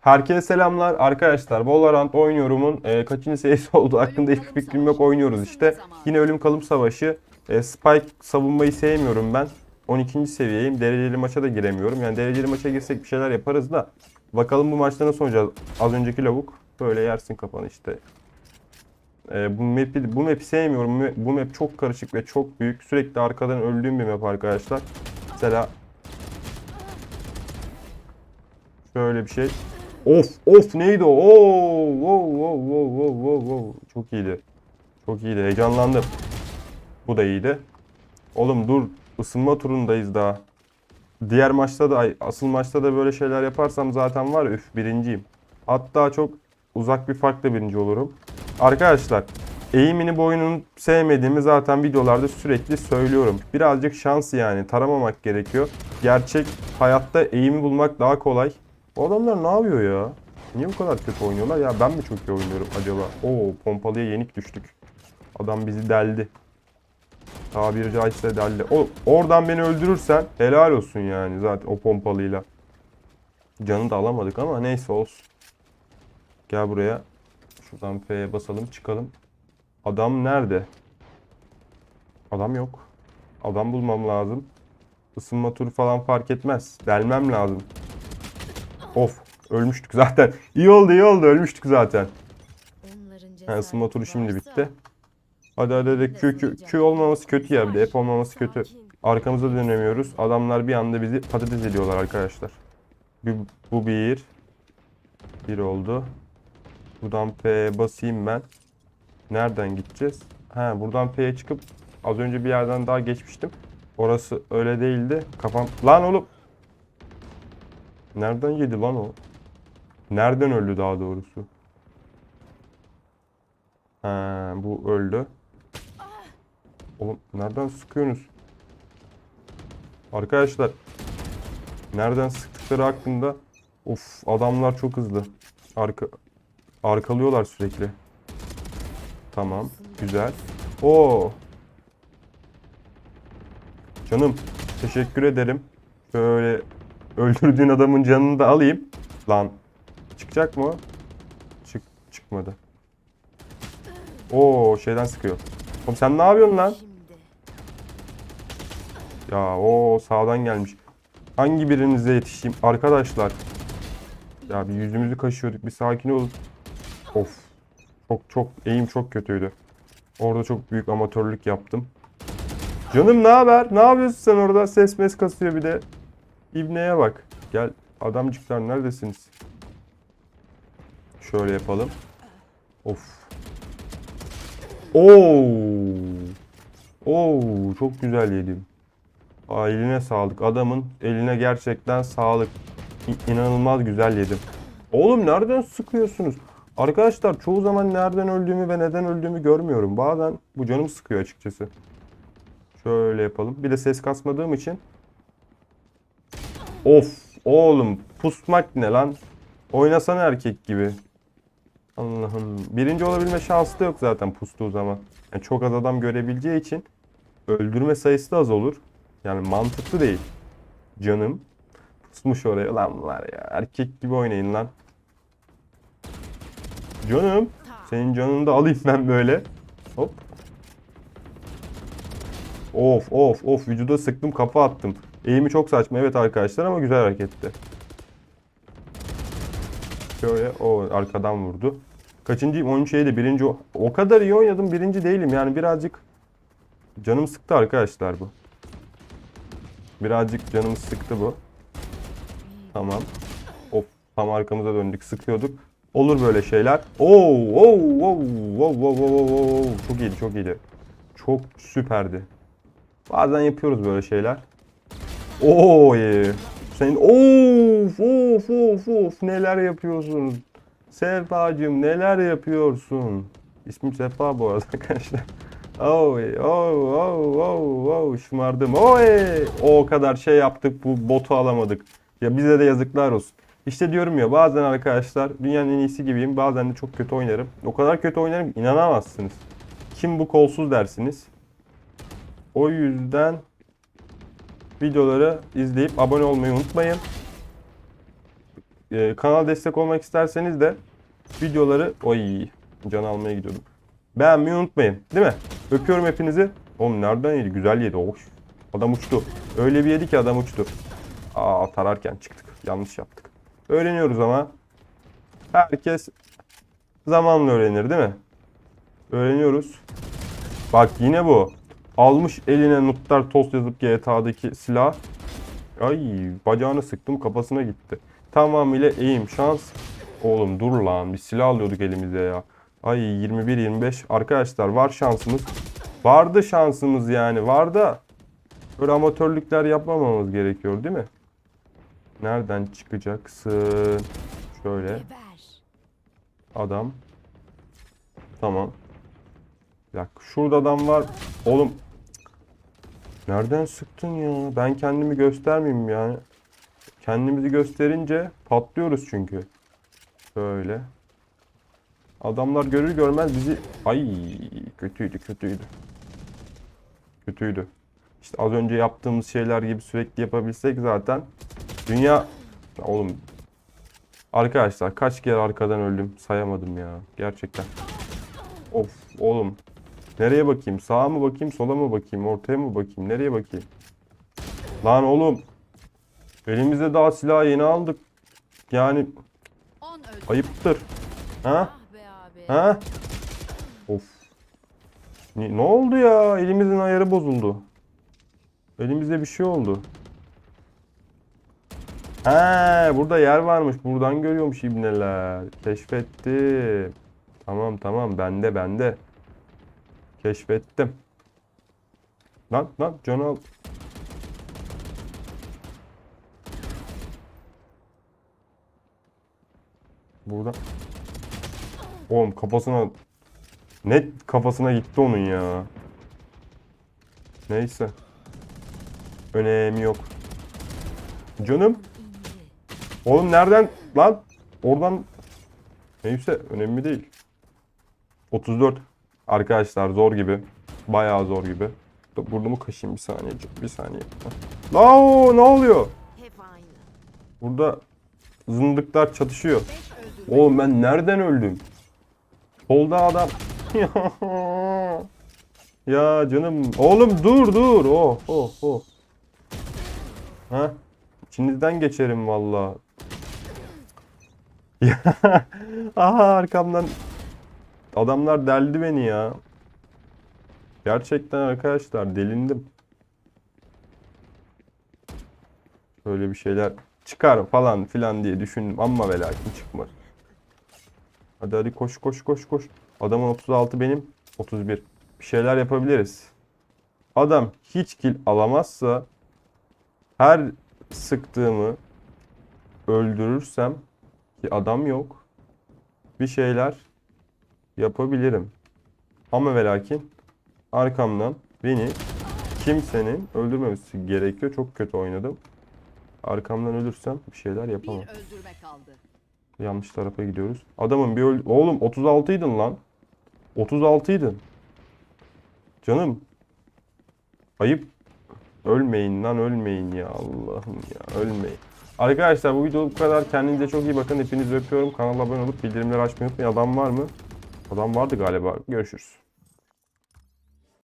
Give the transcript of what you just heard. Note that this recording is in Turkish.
Herkese selamlar arkadaşlar. Valorant oynuyorumun e, kaçıncı serisi olduğu hakkında hiçbir fikrim yok. Oynuyoruz işte. Yine ölüm kalım savaşı. E, Spike savunmayı sevmiyorum ben. 12. seviyeyim. Dereceli maça da giremiyorum. Yani dereceli maça girsek bir şeyler yaparız da. Bakalım bu maçta nasıl oynayacağız. Az önceki lavuk. Böyle yersin kafanı işte. E, bu map'i bu map'i sevmiyorum. Bu map çok karışık ve çok büyük. Sürekli arkadan öldüğüm bir map arkadaşlar. Mesela Şöyle bir şey. Of of neydi o? Oo, wow, wow, wow, wow, wow, wow. Çok iyiydi. Çok iyiydi. Heyecanlandım. Bu da iyiydi. Oğlum dur. ısınma turundayız daha. Diğer maçta da asıl maçta da böyle şeyler yaparsam zaten var ya üf birinciyim. Hatta çok uzak bir farkla birinci olurum. Arkadaşlar eğimini boyunun sevmediğimi zaten videolarda sürekli söylüyorum. Birazcık şans yani taramamak gerekiyor. Gerçek hayatta eğimi bulmak daha kolay. Bu adamlar ne yapıyor ya? Niye bu kadar kötü oynuyorlar? Ya ben mi çok iyi oynuyorum acaba? Oo pompalıya yenik düştük. Adam bizi deldi. Tabiri caizse deldi. O, oradan beni öldürürsen helal olsun yani zaten o pompalıyla. Canı da alamadık ama neyse olsun. Gel buraya. Şuradan F'ye basalım çıkalım. Adam nerede? Adam yok. Adam bulmam lazım. Isınma turu falan fark etmez. Delmem lazım. Of ölmüştük zaten. İyi oldu iyi oldu ölmüştük zaten. Ha, ısınma turu şimdi bitti. Hadi hadi hadi Q, Q, Q olmaması kötü ya bir de F olmaması kötü. Arkamıza dönemiyoruz. Adamlar bir anda bizi patates ediyorlar arkadaşlar. Bu, bu bir. Bir oldu. Buradan P basayım ben. Nereden gideceğiz? Ha buradan P'ye çıkıp az önce bir yerden daha geçmiştim. Orası öyle değildi. Kafam... Lan oğlum! Nereden yedi lan o? Nereden öldü daha doğrusu? Ha, bu öldü. Oğlum nereden sıkıyorsunuz? Arkadaşlar nereden sıktıkları hakkında of adamlar çok hızlı. Arka arkalıyorlar sürekli. Tamam, güzel. Oo. Canım, teşekkür ederim. Böyle öldürdüğün adamın canını da alayım. Lan çıkacak mı? Çık çıkmadı. Oo şeyden sıkıyor. Oğlum sen ne yapıyorsun lan? Ya o sağdan gelmiş. Hangi birinize yetişeyim arkadaşlar? Ya bir yüzümüzü kaşıyorduk. Bir sakin olun. Of. Çok çok eğim çok kötüydü. Orada çok büyük amatörlük yaptım. Canım ne haber? Ne yapıyorsun sen orada? Ses mes kasıyor bir de. İbneye bak. Gel adamcıklar neredesiniz? Şöyle yapalım. Of. Oo. Oo çok güzel yedim. Aa, sağlık. Adamın eline gerçekten sağlık. İ- İnanılmaz güzel yedim. Oğlum nereden sıkıyorsunuz? Arkadaşlar çoğu zaman nereden öldüğümü ve neden öldüğümü görmüyorum. Bazen bu canım sıkıyor açıkçası. Şöyle yapalım. Bir de ses kasmadığım için. Of oğlum pusmak ne lan? Oynasana erkek gibi. Allah'ım. Birinci olabilme şansı da yok zaten pustuğu zaman. Yani çok az adam görebileceği için öldürme sayısı da az olur. Yani mantıklı değil. Canım. Pusmuş oraya. Lan var ya. Erkek gibi oynayın lan. Canım. Senin canını da alayım ben böyle. Hop. Of of of vücuda sıktım kafa attım. Eğimi çok saçma evet arkadaşlar ama güzel hareketti. Şöyle o arkadan vurdu. Kaçıncıyım? 13 de birinci. o- kadar iyi oynadım birinci değilim yani birazcık canım sıktı arkadaşlar bu. Birazcık canımı sıktı bu. Tamam. Of tam arkamıza döndük sıkıyorduk. Olur böyle şeyler. Oo, oo, oo, oo, oo, oo, oo. Çok iyiydi çok iyiydi. Çok süperdi. Bazen yapıyoruz böyle şeyler. Oo ye. Senin of of of of neler yapıyorsun? Sefacığım neler yapıyorsun? İsmim Sefa bu arada arkadaşlar. Oh, oh, oh, oh, oh, şımardım. Oy! O kadar şey yaptık bu botu alamadık. Ya bize de yazıklar olsun. İşte diyorum ya bazen arkadaşlar dünyanın en iyisi gibiyim. Bazen de çok kötü oynarım. O kadar kötü oynarım inanamazsınız. Kim bu kolsuz dersiniz. O yüzden videoları izleyip abone olmayı unutmayın. e, kanala destek olmak isterseniz de videoları oy can almaya gidiyordum. Beğenmeyi unutmayın. Değil mi? Öpüyorum hepinizi. Oğlum nereden yedi? Güzel yedi. Oy. Adam uçtu. Öyle bir yedi ki adam uçtu. Aa tararken çıktık. Yanlış yaptık. Öğreniyoruz ama. Herkes zamanla öğrenir değil mi? Öğreniyoruz. Bak yine bu. Almış eline nutlar tost yazıp GTA'daki silah. Ay bacağını sıktım kafasına gitti. Tamamıyla eğim şans. Oğlum dur lan bir silah alıyorduk elimize ya. Ay 21-25 arkadaşlar var şansımız. Vardı şansımız yani var da. Böyle amatörlükler yapmamamız gerekiyor değil mi? Nereden çıkacaksın? Şöyle adam. Tamam. Bir dakika şurada adam var. Oğlum. Nereden sıktın ya? Ben kendimi göstermeyeyim yani. Kendimizi gösterince patlıyoruz çünkü. Böyle. Adamlar görür görmez bizi... Ay kötüydü kötüydü. Kötüydü. İşte az önce yaptığımız şeyler gibi sürekli yapabilsek zaten dünya... Oğlum Arkadaşlar kaç kere arkadan öldüm sayamadım ya gerçekten. Of oğlum. Nereye bakayım? Sağa mı bakayım, sola mı bakayım, ortaya mı bakayım, nereye bakayım? Lan oğlum. Elimizde daha silah yeni aldık. Yani 10 öldü. ayıptır. Ha? Ah. Ha? Of. Ne, ne oldu ya? Elimizin ayarı bozuldu. Elimizde bir şey oldu. Ha, burada yer varmış. Buradan görüyormuş ibneler. Keşfettim. Tamam tamam bende bende. Keşfettim. Lan lan canı al. Burada. Oğlum kafasına net kafasına gitti onun ya. Neyse. Önemi yok. Canım. Oğlum nereden lan? Oradan neyse önemli değil. 34. Arkadaşlar zor gibi. Bayağı zor gibi. Burnumu kaşıyım bir saniye. Bir saniye. Lao ne oluyor? Burada zındıklar çatışıyor. 5 öldü. Oğlum ben nereden öldüm? Solda adam. ya canım. Oğlum dur dur. Oh oh oh. Ha? İçinizden geçerim valla. Ya, Aha arkamdan adamlar deldi beni ya. Gerçekten arkadaşlar delindim. Böyle bir şeyler çıkar falan filan diye düşündüm ama ve lakin çıkmadı. Hadi hadi koş koş koş koş. Adamın 36 benim 31. Bir şeyler yapabiliriz. Adam hiç kill alamazsa her sıktığımı öldürürsem ki adam yok bir şeyler yapabilirim. Ama ve lakin arkamdan beni kimsenin öldürmemesi gerekiyor. Çok kötü oynadım. Arkamdan ölürsem bir şeyler Bir yapamam. kaldı. Yanlış tarafa gidiyoruz. Adamın bir öl... Oğlum 36'ydın lan. 36'ydın. Canım. Ayıp. Ölmeyin lan ölmeyin ya Allah'ım ya ölmeyin. Arkadaşlar bu video bu kadar. Kendinize çok iyi bakın. Hepinizi öpüyorum. Kanala abone olup bildirimleri açmayı unutmayın. Adam var mı? Adam vardı galiba. Görüşürüz.